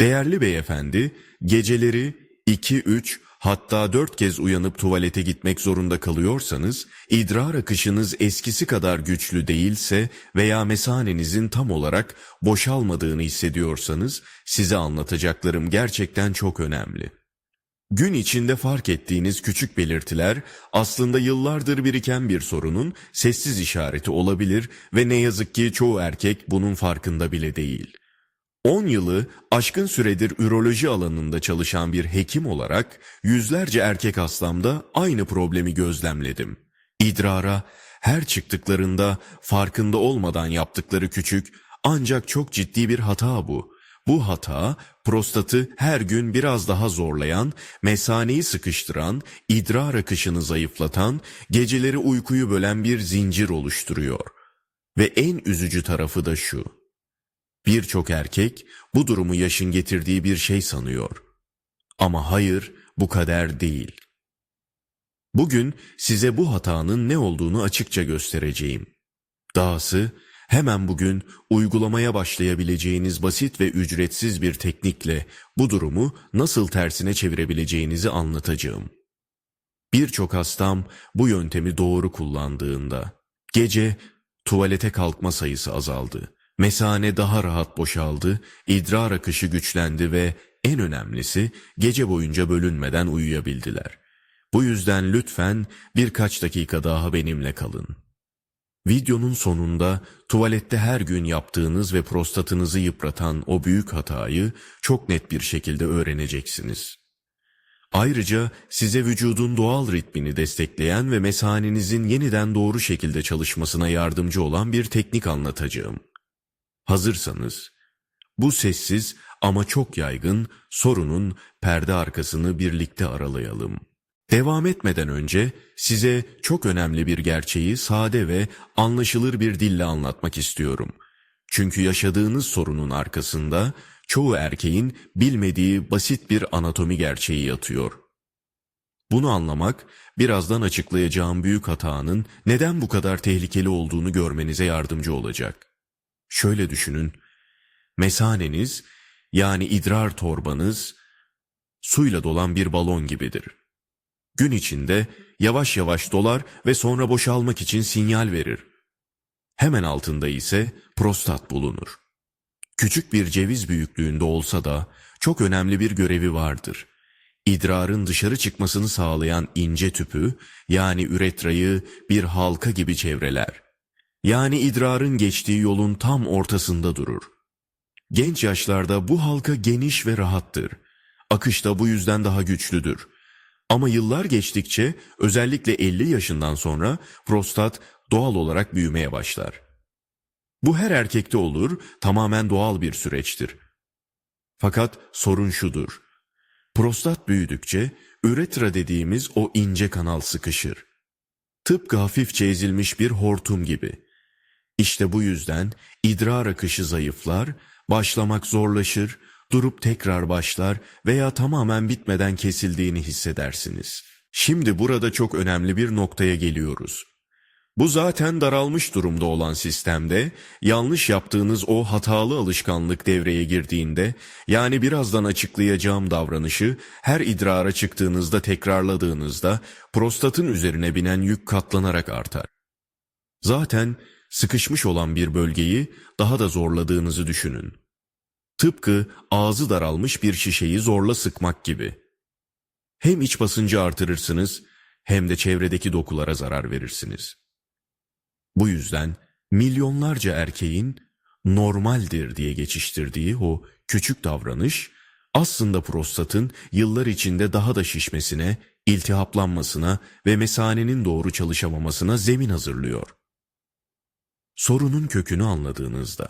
Değerli beyefendi, geceleri 2-3 hatta 4 kez uyanıp tuvalete gitmek zorunda kalıyorsanız, idrar akışınız eskisi kadar güçlü değilse veya mesanenizin tam olarak boşalmadığını hissediyorsanız, size anlatacaklarım gerçekten çok önemli. Gün içinde fark ettiğiniz küçük belirtiler aslında yıllardır biriken bir sorunun sessiz işareti olabilir ve ne yazık ki çoğu erkek bunun farkında bile değil. 10 yılı aşkın süredir üroloji alanında çalışan bir hekim olarak yüzlerce erkek hastamda aynı problemi gözlemledim. İdrara her çıktıklarında farkında olmadan yaptıkları küçük ancak çok ciddi bir hata bu. Bu hata prostatı her gün biraz daha zorlayan, mesaneyi sıkıştıran, idrar akışını zayıflatan, geceleri uykuyu bölen bir zincir oluşturuyor. Ve en üzücü tarafı da şu. Birçok erkek bu durumu yaşın getirdiği bir şey sanıyor. Ama hayır, bu kader değil. Bugün size bu hatanın ne olduğunu açıkça göstereceğim. Dahası hemen bugün uygulamaya başlayabileceğiniz basit ve ücretsiz bir teknikle bu durumu nasıl tersine çevirebileceğinizi anlatacağım. Birçok hastam bu yöntemi doğru kullandığında gece tuvalete kalkma sayısı azaldı. Mesane daha rahat boşaldı, idrar akışı güçlendi ve en önemlisi gece boyunca bölünmeden uyuyabildiler. Bu yüzden lütfen birkaç dakika daha benimle kalın. Videonun sonunda tuvalette her gün yaptığınız ve prostatınızı yıpratan o büyük hatayı çok net bir şekilde öğreneceksiniz. Ayrıca size vücudun doğal ritmini destekleyen ve mesanenizin yeniden doğru şekilde çalışmasına yardımcı olan bir teknik anlatacağım. Hazırsanız, bu sessiz ama çok yaygın sorunun perde arkasını birlikte aralayalım. Devam etmeden önce size çok önemli bir gerçeği sade ve anlaşılır bir dille anlatmak istiyorum. Çünkü yaşadığınız sorunun arkasında çoğu erkeğin bilmediği basit bir anatomi gerçeği yatıyor. Bunu anlamak, birazdan açıklayacağım büyük hatanın neden bu kadar tehlikeli olduğunu görmenize yardımcı olacak. Şöyle düşünün, mesaneniz yani idrar torbanız suyla dolan bir balon gibidir. Gün içinde yavaş yavaş dolar ve sonra boşalmak için sinyal verir. Hemen altında ise prostat bulunur. Küçük bir ceviz büyüklüğünde olsa da çok önemli bir görevi vardır. İdrarın dışarı çıkmasını sağlayan ince tüpü yani üretrayı bir halka gibi çevreler. Yani idrarın geçtiği yolun tam ortasında durur. Genç yaşlarda bu halka geniş ve rahattır. Akış da bu yüzden daha güçlüdür. Ama yıllar geçtikçe özellikle 50 yaşından sonra prostat doğal olarak büyümeye başlar. Bu her erkekte olur, tamamen doğal bir süreçtir. Fakat sorun şudur. Prostat büyüdükçe üretra dediğimiz o ince kanal sıkışır. Tıpkı hafifçe ezilmiş bir hortum gibi. İşte bu yüzden idrar akışı zayıflar, başlamak zorlaşır, durup tekrar başlar veya tamamen bitmeden kesildiğini hissedersiniz. Şimdi burada çok önemli bir noktaya geliyoruz. Bu zaten daralmış durumda olan sistemde yanlış yaptığınız o hatalı alışkanlık devreye girdiğinde yani birazdan açıklayacağım davranışı her idrara çıktığınızda tekrarladığınızda prostatın üzerine binen yük katlanarak artar. Zaten sıkışmış olan bir bölgeyi daha da zorladığınızı düşünün. Tıpkı ağzı daralmış bir şişeyi zorla sıkmak gibi. Hem iç basıncı artırırsınız hem de çevredeki dokulara zarar verirsiniz. Bu yüzden milyonlarca erkeğin normaldir diye geçiştirdiği o küçük davranış aslında prostatın yıllar içinde daha da şişmesine, iltihaplanmasına ve mesanenin doğru çalışamamasına zemin hazırlıyor. Sorunun kökünü anladığınızda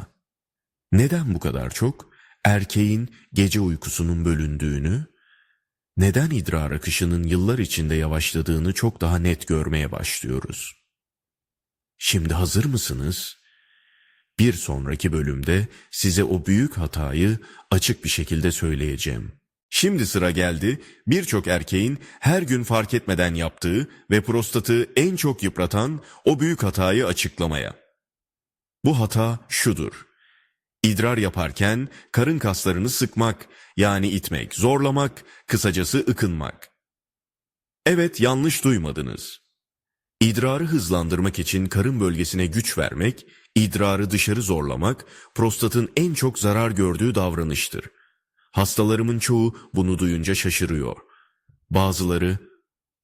neden bu kadar çok erkeğin gece uykusunun bölündüğünü, neden idrar akışının yıllar içinde yavaşladığını çok daha net görmeye başlıyoruz. Şimdi hazır mısınız? Bir sonraki bölümde size o büyük hatayı açık bir şekilde söyleyeceğim. Şimdi sıra geldi birçok erkeğin her gün fark etmeden yaptığı ve prostatı en çok yıpratan o büyük hatayı açıklamaya. Bu hata şudur. İdrar yaparken karın kaslarını sıkmak, yani itmek, zorlamak, kısacası ıkınmak. Evet yanlış duymadınız. İdrarı hızlandırmak için karın bölgesine güç vermek, idrarı dışarı zorlamak, prostatın en çok zarar gördüğü davranıştır. Hastalarımın çoğu bunu duyunca şaşırıyor. Bazıları,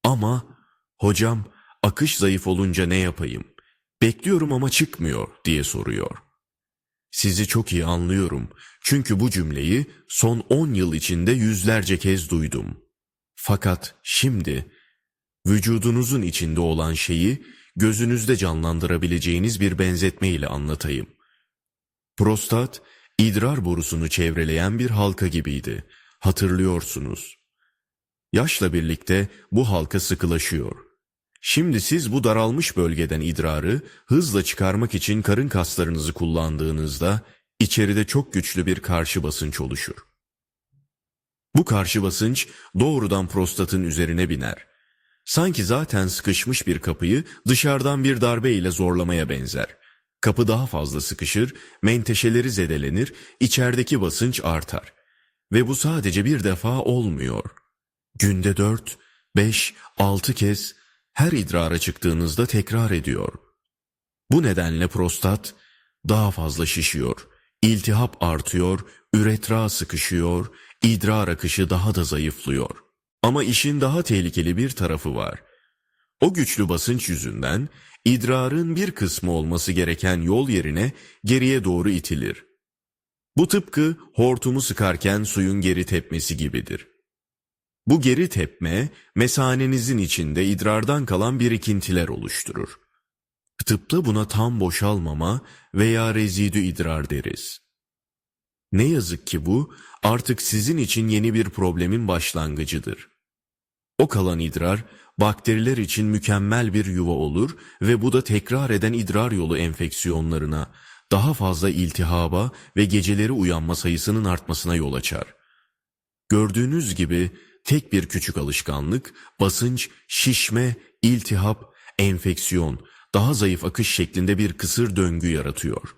ama hocam akış zayıf olunca ne yapayım? Bekliyorum ama çıkmıyor diye soruyor. Sizi çok iyi anlıyorum. Çünkü bu cümleyi son 10 yıl içinde yüzlerce kez duydum. Fakat şimdi vücudunuzun içinde olan şeyi gözünüzde canlandırabileceğiniz bir benzetme ile anlatayım. Prostat, idrar borusunu çevreleyen bir halka gibiydi. Hatırlıyorsunuz. Yaşla birlikte bu halka sıkılaşıyor. Şimdi siz bu daralmış bölgeden idrarı hızla çıkarmak için karın kaslarınızı kullandığınızda içeride çok güçlü bir karşı basınç oluşur. Bu karşı basınç doğrudan prostatın üzerine biner. Sanki zaten sıkışmış bir kapıyı dışarıdan bir darbe ile zorlamaya benzer. Kapı daha fazla sıkışır, menteşeleri zedelenir, içerideki basınç artar. Ve bu sadece bir defa olmuyor. Günde dört, beş, altı kez her idrara çıktığınızda tekrar ediyor. Bu nedenle prostat daha fazla şişiyor, iltihap artıyor, üretra sıkışıyor, idrar akışı daha da zayıflıyor. Ama işin daha tehlikeli bir tarafı var. O güçlü basınç yüzünden idrarın bir kısmı olması gereken yol yerine geriye doğru itilir. Bu tıpkı hortumu sıkarken suyun geri tepmesi gibidir. Bu geri tepme mesanenizin içinde idrardan kalan birikintiler oluşturur. Tıpta buna tam boşalmama veya rezidü idrar deriz. Ne yazık ki bu artık sizin için yeni bir problemin başlangıcıdır. O kalan idrar bakteriler için mükemmel bir yuva olur ve bu da tekrar eden idrar yolu enfeksiyonlarına, daha fazla iltihaba ve geceleri uyanma sayısının artmasına yol açar. Gördüğünüz gibi tek bir küçük alışkanlık, basınç, şişme, iltihap, enfeksiyon, daha zayıf akış şeklinde bir kısır döngü yaratıyor.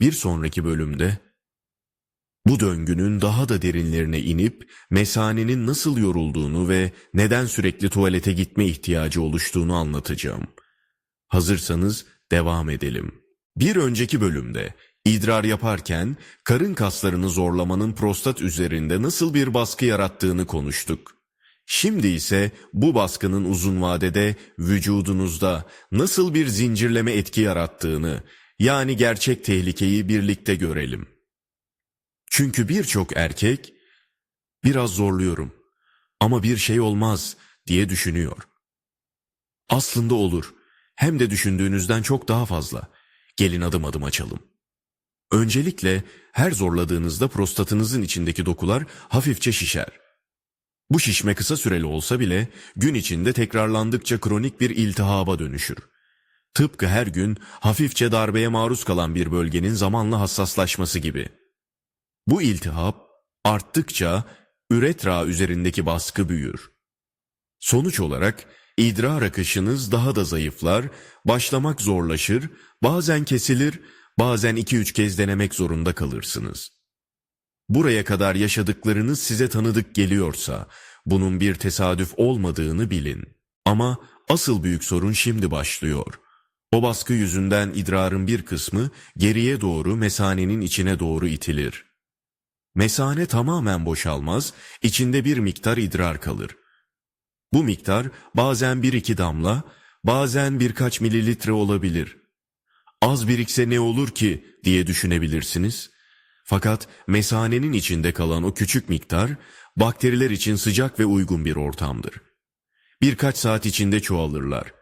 Bir sonraki bölümde bu döngünün daha da derinlerine inip mesanenin nasıl yorulduğunu ve neden sürekli tuvalete gitme ihtiyacı oluştuğunu anlatacağım. Hazırsanız devam edelim. Bir önceki bölümde idrar yaparken karın kaslarını zorlamanın prostat üzerinde nasıl bir baskı yarattığını konuştuk. Şimdi ise bu baskının uzun vadede vücudunuzda nasıl bir zincirleme etki yarattığını, yani gerçek tehlikeyi birlikte görelim. Çünkü birçok erkek biraz zorluyorum ama bir şey olmaz diye düşünüyor. Aslında olur. Hem de düşündüğünüzden çok daha fazla. Gelin adım adım açalım. Öncelikle her zorladığınızda prostatınızın içindeki dokular hafifçe şişer. Bu şişme kısa süreli olsa bile gün içinde tekrarlandıkça kronik bir iltihaba dönüşür. Tıpkı her gün hafifçe darbeye maruz kalan bir bölgenin zamanla hassaslaşması gibi. Bu iltihap arttıkça üretra üzerindeki baskı büyür. Sonuç olarak idrar akışınız daha da zayıflar, başlamak zorlaşır, bazen kesilir, bazen iki üç kez denemek zorunda kalırsınız. Buraya kadar yaşadıklarınız size tanıdık geliyorsa, bunun bir tesadüf olmadığını bilin. Ama asıl büyük sorun şimdi başlıyor. O baskı yüzünden idrarın bir kısmı geriye doğru mesanenin içine doğru itilir. Mesane tamamen boşalmaz, içinde bir miktar idrar kalır. Bu miktar bazen bir iki damla, bazen birkaç mililitre olabilir. Az birikse ne olur ki diye düşünebilirsiniz. Fakat mesanenin içinde kalan o küçük miktar bakteriler için sıcak ve uygun bir ortamdır. Birkaç saat içinde çoğalırlar.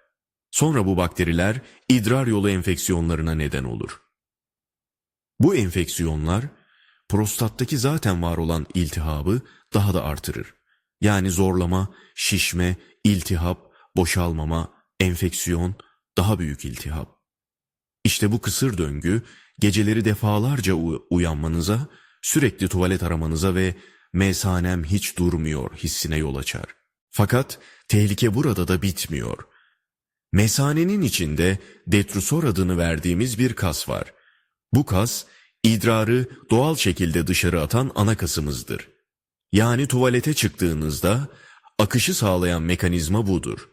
Sonra bu bakteriler idrar yolu enfeksiyonlarına neden olur. Bu enfeksiyonlar prostattaki zaten var olan iltihabı daha da artırır. Yani zorlama, şişme, iltihap, boşalmama, enfeksiyon, daha büyük iltihap. İşte bu kısır döngü geceleri defalarca uyanmanıza, sürekli tuvalet aramanıza ve mesanem hiç durmuyor hissine yol açar. Fakat tehlike burada da bitmiyor. Mesanenin içinde detrusor adını verdiğimiz bir kas var. Bu kas idrarı doğal şekilde dışarı atan ana kasımızdır. Yani tuvalete çıktığınızda akışı sağlayan mekanizma budur.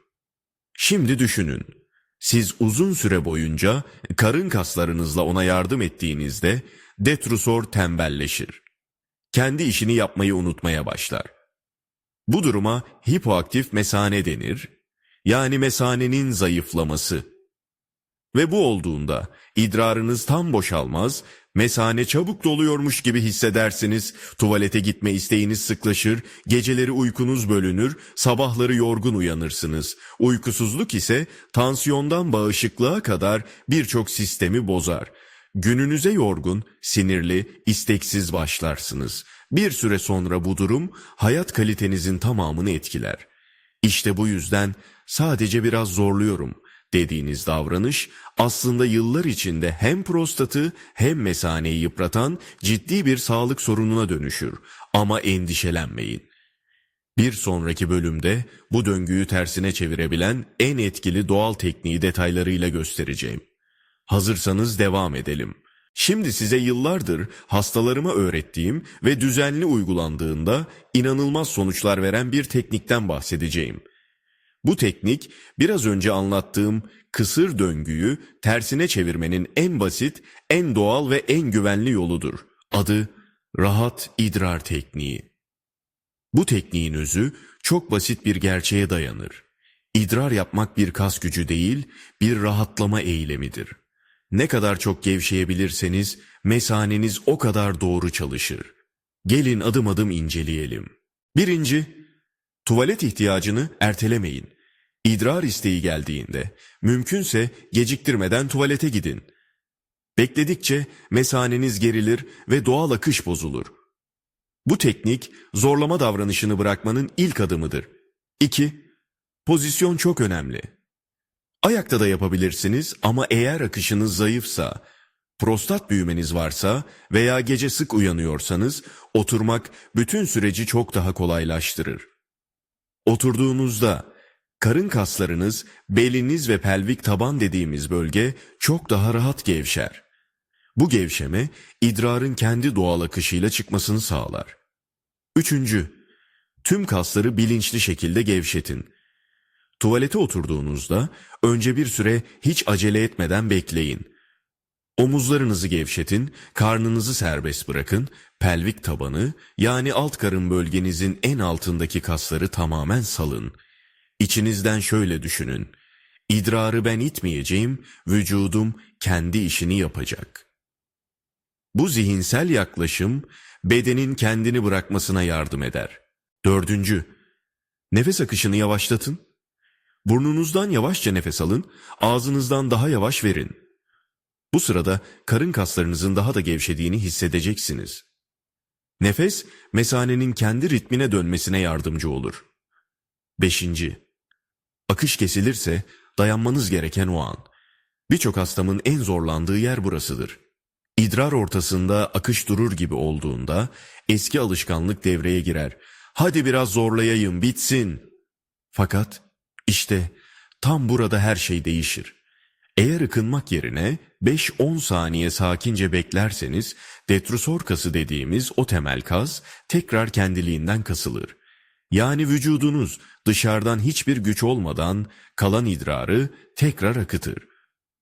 Şimdi düşünün. Siz uzun süre boyunca karın kaslarınızla ona yardım ettiğinizde detrusor tembelleşir. Kendi işini yapmayı unutmaya başlar. Bu duruma hipoaktif mesane denir. Yani mesanenin zayıflaması. Ve bu olduğunda idrarınız tam boşalmaz, mesane çabuk doluyormuş gibi hissedersiniz, tuvalete gitme isteğiniz sıklaşır, geceleri uykunuz bölünür, sabahları yorgun uyanırsınız. Uykusuzluk ise tansiyondan bağışıklığa kadar birçok sistemi bozar. Gününüze yorgun, sinirli, isteksiz başlarsınız. Bir süre sonra bu durum hayat kalitenizin tamamını etkiler. İşte bu yüzden sadece biraz zorluyorum dediğiniz davranış aslında yıllar içinde hem prostatı hem mesaneyi yıpratan ciddi bir sağlık sorununa dönüşür. Ama endişelenmeyin. Bir sonraki bölümde bu döngüyü tersine çevirebilen en etkili doğal tekniği detaylarıyla göstereceğim. Hazırsanız devam edelim. Şimdi size yıllardır hastalarıma öğrettiğim ve düzenli uygulandığında inanılmaz sonuçlar veren bir teknikten bahsedeceğim. Bu teknik biraz önce anlattığım kısır döngüyü tersine çevirmenin en basit, en doğal ve en güvenli yoludur. Adı rahat idrar tekniği. Bu tekniğin özü çok basit bir gerçeğe dayanır. İdrar yapmak bir kas gücü değil, bir rahatlama eylemidir. Ne kadar çok gevşeyebilirseniz mesaneniz o kadar doğru çalışır. Gelin adım adım inceleyelim. Birinci, tuvalet ihtiyacını ertelemeyin. İdrar isteği geldiğinde mümkünse geciktirmeden tuvalete gidin. Bekledikçe mesaneniz gerilir ve doğal akış bozulur. Bu teknik zorlama davranışını bırakmanın ilk adımıdır. 2. Pozisyon çok önemli. Ayakta da yapabilirsiniz ama eğer akışınız zayıfsa, prostat büyümeniz varsa veya gece sık uyanıyorsanız oturmak bütün süreci çok daha kolaylaştırır. Oturduğunuzda karın kaslarınız, beliniz ve pelvik taban dediğimiz bölge çok daha rahat gevşer. Bu gevşeme idrarın kendi doğal akışıyla çıkmasını sağlar. Üçüncü, tüm kasları bilinçli şekilde gevşetin. Tuvalete oturduğunuzda önce bir süre hiç acele etmeden bekleyin. Omuzlarınızı gevşetin, karnınızı serbest bırakın, pelvik tabanı yani alt karın bölgenizin en altındaki kasları tamamen salın. İçinizden şöyle düşünün. İdrarı ben itmeyeceğim, vücudum kendi işini yapacak. Bu zihinsel yaklaşım bedenin kendini bırakmasına yardım eder. Dördüncü, nefes akışını yavaşlatın. Burnunuzdan yavaşça nefes alın, ağzınızdan daha yavaş verin. Bu sırada karın kaslarınızın daha da gevşediğini hissedeceksiniz. Nefes, mesanenin kendi ritmine dönmesine yardımcı olur. Beşinci, akış kesilirse dayanmanız gereken o an. Birçok hastamın en zorlandığı yer burasıdır. İdrar ortasında akış durur gibi olduğunda eski alışkanlık devreye girer. Hadi biraz zorlayayım bitsin. Fakat işte tam burada her şey değişir. Eğer ıkınmak yerine 5-10 saniye sakince beklerseniz detrusor kası dediğimiz o temel kas tekrar kendiliğinden kasılır. Yani vücudunuz dışarıdan hiçbir güç olmadan kalan idrarı tekrar akıtır.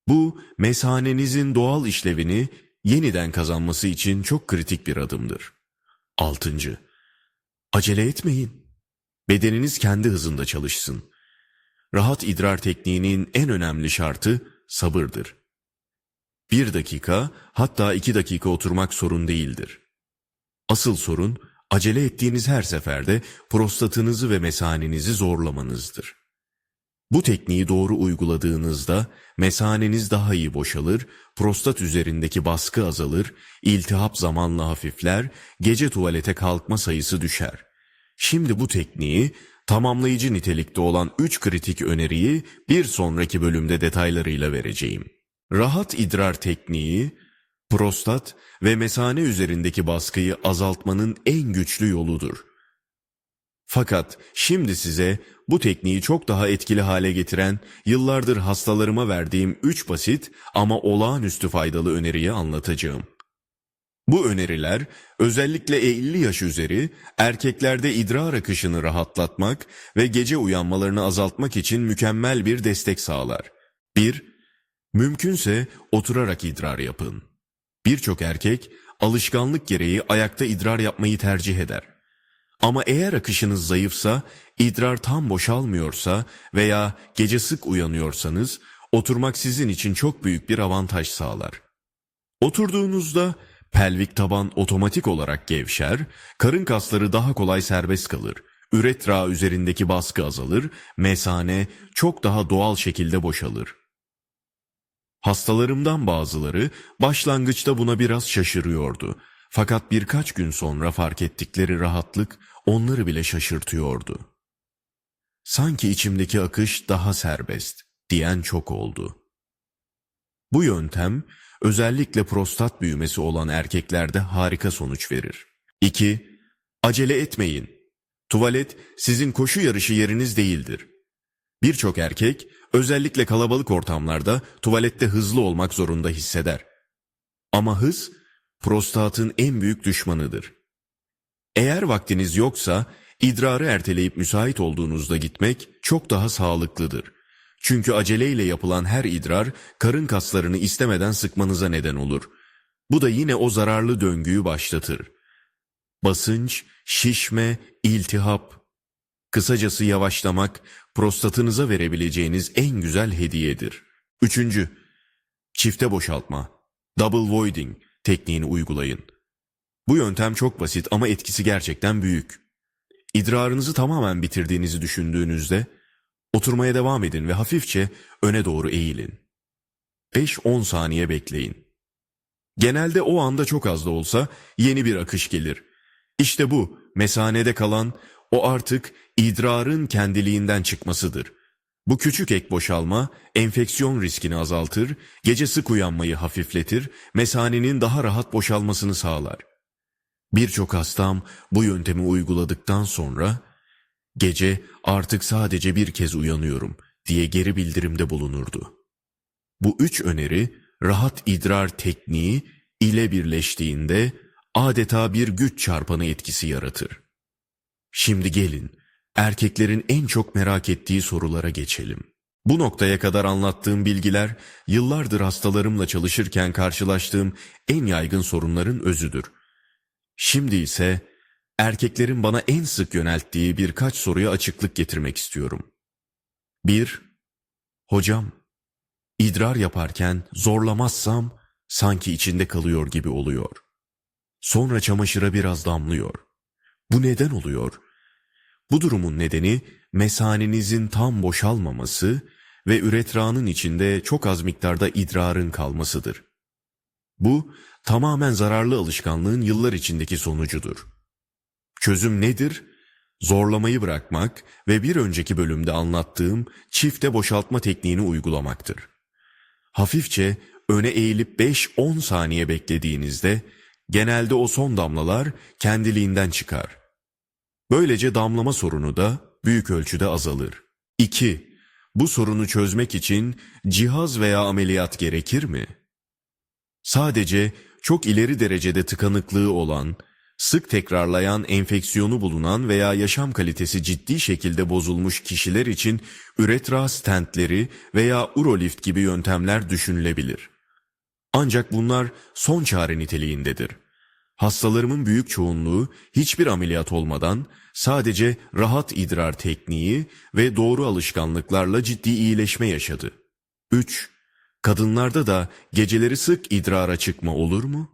Bu mesanenizin doğal işlevini yeniden kazanması için çok kritik bir adımdır. 6. Acele etmeyin. Bedeniniz kendi hızında çalışsın. Rahat idrar tekniğinin en önemli şartı sabırdır. Bir dakika hatta iki dakika oturmak sorun değildir. Asıl sorun acele ettiğiniz her seferde prostatınızı ve mesanenizi zorlamanızdır. Bu tekniği doğru uyguladığınızda mesaneniz daha iyi boşalır, prostat üzerindeki baskı azalır, iltihap zamanla hafifler, gece tuvalete kalkma sayısı düşer. Şimdi bu tekniği tamamlayıcı nitelikte olan 3 kritik öneriyi bir sonraki bölümde detaylarıyla vereceğim. Rahat idrar tekniği, prostat ve mesane üzerindeki baskıyı azaltmanın en güçlü yoludur. Fakat şimdi size bu tekniği çok daha etkili hale getiren, yıllardır hastalarıma verdiğim 3 basit ama olağanüstü faydalı öneriyi anlatacağım. Bu öneriler özellikle 50 yaş üzeri erkeklerde idrar akışını rahatlatmak ve gece uyanmalarını azaltmak için mükemmel bir destek sağlar. 1. Mümkünse oturarak idrar yapın. Birçok erkek alışkanlık gereği ayakta idrar yapmayı tercih eder. Ama eğer akışınız zayıfsa, idrar tam boşalmıyorsa veya gece sık uyanıyorsanız oturmak sizin için çok büyük bir avantaj sağlar. Oturduğunuzda pelvik taban otomatik olarak gevşer, karın kasları daha kolay serbest kalır, üretra üzerindeki baskı azalır, mesane çok daha doğal şekilde boşalır. Hastalarımdan bazıları başlangıçta buna biraz şaşırıyordu. Fakat birkaç gün sonra fark ettikleri rahatlık onları bile şaşırtıyordu. Sanki içimdeki akış daha serbest diyen çok oldu. Bu yöntem özellikle prostat büyümesi olan erkeklerde harika sonuç verir. 2. Acele etmeyin. Tuvalet sizin koşu yarışı yeriniz değildir. Birçok erkek özellikle kalabalık ortamlarda tuvalette hızlı olmak zorunda hisseder. Ama hız prostatın en büyük düşmanıdır. Eğer vaktiniz yoksa idrarı erteleyip müsait olduğunuzda gitmek çok daha sağlıklıdır. Çünkü aceleyle yapılan her idrar karın kaslarını istemeden sıkmanıza neden olur. Bu da yine o zararlı döngüyü başlatır. Basınç, şişme, iltihap. Kısacası yavaşlamak prostatınıza verebileceğiniz en güzel hediyedir. Üçüncü, çifte boşaltma, double voiding tekniğini uygulayın. Bu yöntem çok basit ama etkisi gerçekten büyük. İdrarınızı tamamen bitirdiğinizi düşündüğünüzde oturmaya devam edin ve hafifçe öne doğru eğilin. 5-10 saniye bekleyin. Genelde o anda çok az da olsa yeni bir akış gelir. İşte bu mesanede kalan o artık idrarın kendiliğinden çıkmasıdır. Bu küçük ek boşalma enfeksiyon riskini azaltır, gece sık uyanmayı hafifletir, mesanenin daha rahat boşalmasını sağlar. Birçok hastam bu yöntemi uyguladıktan sonra gece artık sadece bir kez uyanıyorum diye geri bildirimde bulunurdu. Bu üç öneri rahat idrar tekniği ile birleştiğinde adeta bir güç çarpanı etkisi yaratır. Şimdi gelin erkeklerin en çok merak ettiği sorulara geçelim. Bu noktaya kadar anlattığım bilgiler yıllardır hastalarımla çalışırken karşılaştığım en yaygın sorunların özüdür. Şimdi ise erkeklerin bana en sık yönelttiği birkaç soruya açıklık getirmek istiyorum. 1. Hocam, idrar yaparken zorlamazsam sanki içinde kalıyor gibi oluyor. Sonra çamaşıra biraz damlıyor. Bu neden oluyor? Bu durumun nedeni mesanenizin tam boşalmaması ve üretranın içinde çok az miktarda idrarın kalmasıdır. Bu tamamen zararlı alışkanlığın yıllar içindeki sonucudur. Çözüm nedir? Zorlamayı bırakmak ve bir önceki bölümde anlattığım çifte boşaltma tekniğini uygulamaktır. Hafifçe öne eğilip 5-10 saniye beklediğinizde genelde o son damlalar kendiliğinden çıkar. Böylece damlama sorunu da büyük ölçüde azalır. 2. Bu sorunu çözmek için cihaz veya ameliyat gerekir mi? Sadece çok ileri derecede tıkanıklığı olan, sık tekrarlayan enfeksiyonu bulunan veya yaşam kalitesi ciddi şekilde bozulmuş kişiler için üretra stentleri veya urolift gibi yöntemler düşünülebilir. Ancak bunlar son çare niteliğindedir. Hastalarımın büyük çoğunluğu hiçbir ameliyat olmadan sadece rahat idrar tekniği ve doğru alışkanlıklarla ciddi iyileşme yaşadı. 3. Kadınlarda da geceleri sık idrara çıkma olur mu?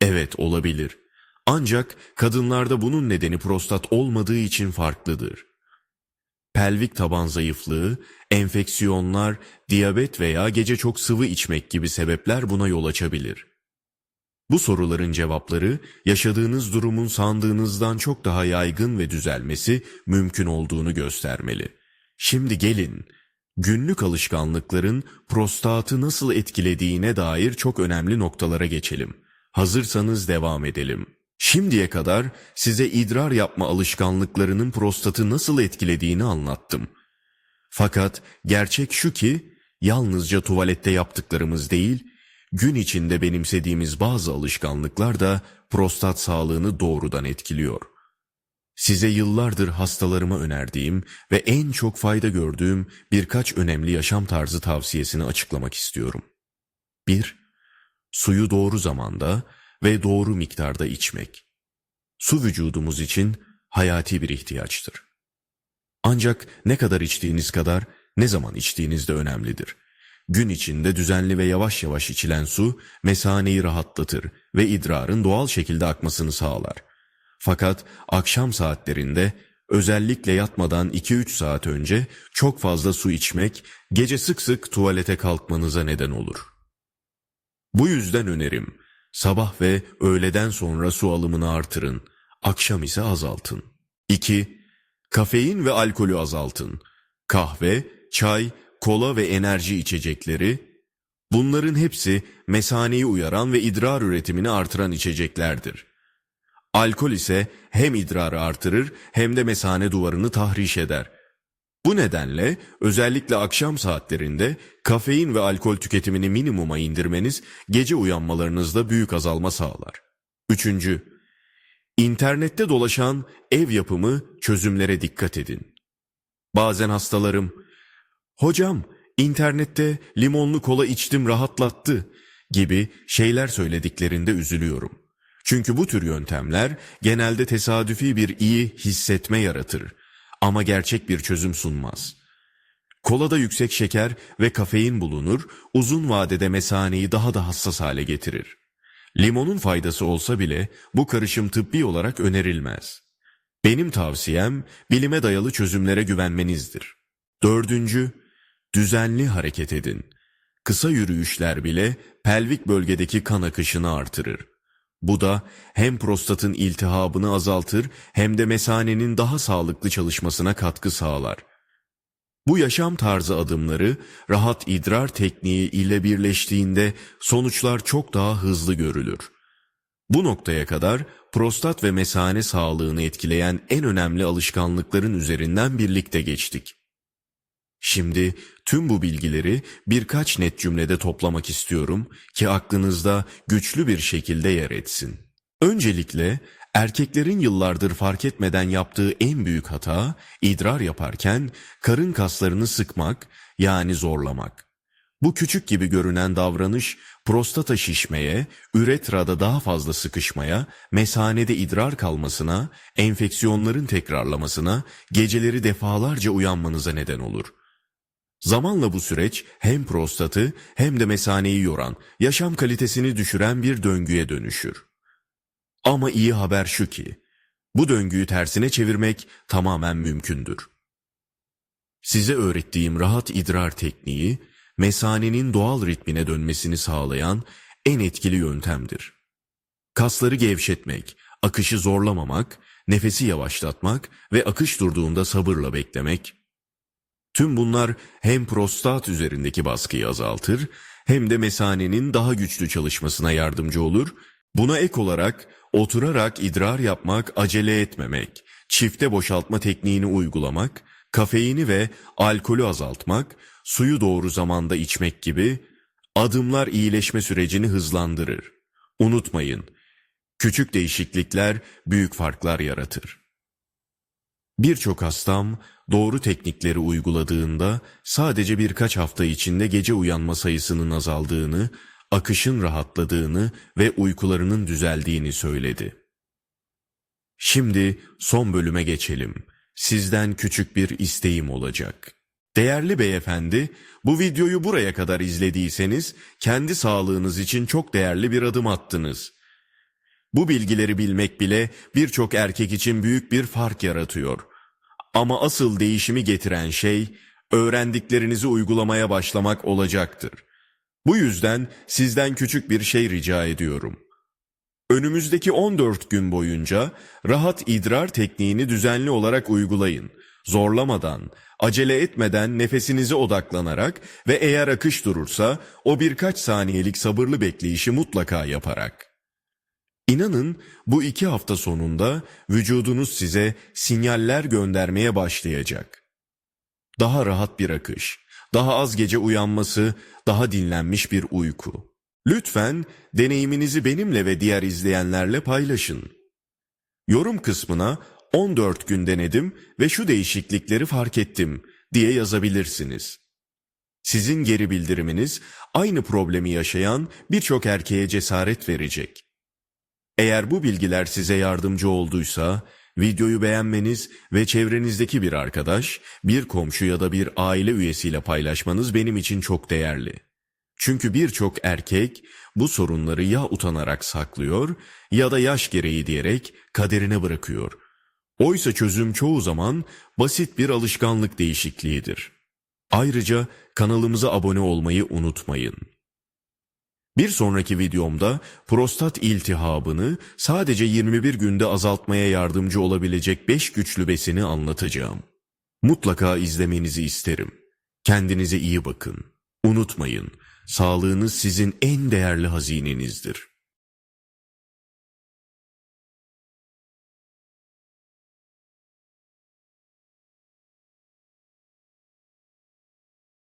Evet olabilir. Ancak kadınlarda bunun nedeni prostat olmadığı için farklıdır. Pelvik taban zayıflığı, enfeksiyonlar, diyabet veya gece çok sıvı içmek gibi sebepler buna yol açabilir. Bu soruların cevapları yaşadığınız durumun sandığınızdan çok daha yaygın ve düzelmesi mümkün olduğunu göstermeli. Şimdi gelin günlük alışkanlıkların prostatı nasıl etkilediğine dair çok önemli noktalara geçelim. Hazırsanız devam edelim. Şimdiye kadar size idrar yapma alışkanlıklarının prostatı nasıl etkilediğini anlattım. Fakat gerçek şu ki yalnızca tuvalette yaptıklarımız değil, gün içinde benimsediğimiz bazı alışkanlıklar da prostat sağlığını doğrudan etkiliyor. Size yıllardır hastalarıma önerdiğim ve en çok fayda gördüğüm birkaç önemli yaşam tarzı tavsiyesini açıklamak istiyorum. 1. Suyu doğru zamanda ve doğru miktarda içmek. Su vücudumuz için hayati bir ihtiyaçtır. Ancak ne kadar içtiğiniz kadar ne zaman içtiğiniz de önemlidir. Gün içinde düzenli ve yavaş yavaş içilen su mesaneyi rahatlatır ve idrarın doğal şekilde akmasını sağlar. Fakat akşam saatlerinde özellikle yatmadan 2-3 saat önce çok fazla su içmek gece sık sık tuvalete kalkmanıza neden olur. Bu yüzden önerim sabah ve öğleden sonra su alımını artırın, akşam ise azaltın. 2. Kafein ve alkolü azaltın. Kahve, çay, kola ve enerji içecekleri, bunların hepsi mesaneyi uyaran ve idrar üretimini artıran içeceklerdir. Alkol ise hem idrarı artırır hem de mesane duvarını tahriş eder. Bu nedenle özellikle akşam saatlerinde kafein ve alkol tüketimini minimuma indirmeniz gece uyanmalarınızda büyük azalma sağlar. Üçüncü, internette dolaşan ev yapımı çözümlere dikkat edin. Bazen hastalarım, hocam internette limonlu kola içtim rahatlattı gibi şeyler söylediklerinde üzülüyorum. Çünkü bu tür yöntemler genelde tesadüfi bir iyi hissetme yaratır ama gerçek bir çözüm sunmaz. Kolada yüksek şeker ve kafein bulunur, uzun vadede mesaneyi daha da hassas hale getirir. Limonun faydası olsa bile bu karışım tıbbi olarak önerilmez. Benim tavsiyem bilime dayalı çözümlere güvenmenizdir. Dördüncü, düzenli hareket edin. Kısa yürüyüşler bile pelvik bölgedeki kan akışını artırır. Bu da hem prostatın iltihabını azaltır hem de mesanenin daha sağlıklı çalışmasına katkı sağlar. Bu yaşam tarzı adımları rahat idrar tekniği ile birleştiğinde sonuçlar çok daha hızlı görülür. Bu noktaya kadar prostat ve mesane sağlığını etkileyen en önemli alışkanlıkların üzerinden birlikte geçtik. Şimdi tüm bu bilgileri birkaç net cümlede toplamak istiyorum ki aklınızda güçlü bir şekilde yer etsin. Öncelikle erkeklerin yıllardır fark etmeden yaptığı en büyük hata idrar yaparken karın kaslarını sıkmak yani zorlamak. Bu küçük gibi görünen davranış prostata şişmeye, üretrada daha fazla sıkışmaya, mesanede idrar kalmasına, enfeksiyonların tekrarlamasına, geceleri defalarca uyanmanıza neden olur. Zamanla bu süreç hem prostatı hem de mesaneyi yoran, yaşam kalitesini düşüren bir döngüye dönüşür. Ama iyi haber şu ki, bu döngüyü tersine çevirmek tamamen mümkündür. Size öğrettiğim rahat idrar tekniği, mesanenin doğal ritmine dönmesini sağlayan en etkili yöntemdir. Kasları gevşetmek, akışı zorlamamak, nefesi yavaşlatmak ve akış durduğunda sabırla beklemek, Tüm bunlar hem prostat üzerindeki baskıyı azaltır hem de mesanenin daha güçlü çalışmasına yardımcı olur. Buna ek olarak oturarak idrar yapmak, acele etmemek, çifte boşaltma tekniğini uygulamak, kafeini ve alkolü azaltmak, suyu doğru zamanda içmek gibi adımlar iyileşme sürecini hızlandırır. Unutmayın, küçük değişiklikler büyük farklar yaratır. Birçok hastam doğru teknikleri uyguladığında sadece birkaç hafta içinde gece uyanma sayısının azaldığını, akışın rahatladığını ve uykularının düzeldiğini söyledi. Şimdi son bölüme geçelim. Sizden küçük bir isteğim olacak. Değerli beyefendi, bu videoyu buraya kadar izlediyseniz kendi sağlığınız için çok değerli bir adım attınız. Bu bilgileri bilmek bile birçok erkek için büyük bir fark yaratıyor. Ama asıl değişimi getiren şey öğrendiklerinizi uygulamaya başlamak olacaktır. Bu yüzden sizden küçük bir şey rica ediyorum. Önümüzdeki 14 gün boyunca rahat idrar tekniğini düzenli olarak uygulayın. Zorlamadan, acele etmeden nefesinize odaklanarak ve eğer akış durursa o birkaç saniyelik sabırlı bekleyişi mutlaka yaparak. İnanın bu iki hafta sonunda vücudunuz size sinyaller göndermeye başlayacak. Daha rahat bir akış, daha az gece uyanması, daha dinlenmiş bir uyku. Lütfen deneyiminizi benimle ve diğer izleyenlerle paylaşın. Yorum kısmına 14 gün denedim ve şu değişiklikleri fark ettim diye yazabilirsiniz. Sizin geri bildiriminiz aynı problemi yaşayan birçok erkeğe cesaret verecek. Eğer bu bilgiler size yardımcı olduysa, videoyu beğenmeniz ve çevrenizdeki bir arkadaş, bir komşu ya da bir aile üyesiyle paylaşmanız benim için çok değerli. Çünkü birçok erkek bu sorunları ya utanarak saklıyor ya da yaş gereği diyerek kaderine bırakıyor. Oysa çözüm çoğu zaman basit bir alışkanlık değişikliğidir. Ayrıca kanalımıza abone olmayı unutmayın. Bir sonraki videomda prostat iltihabını sadece 21 günde azaltmaya yardımcı olabilecek 5 güçlü besini anlatacağım. Mutlaka izlemenizi isterim. Kendinize iyi bakın. Unutmayın, sağlığınız sizin en değerli hazinenizdir.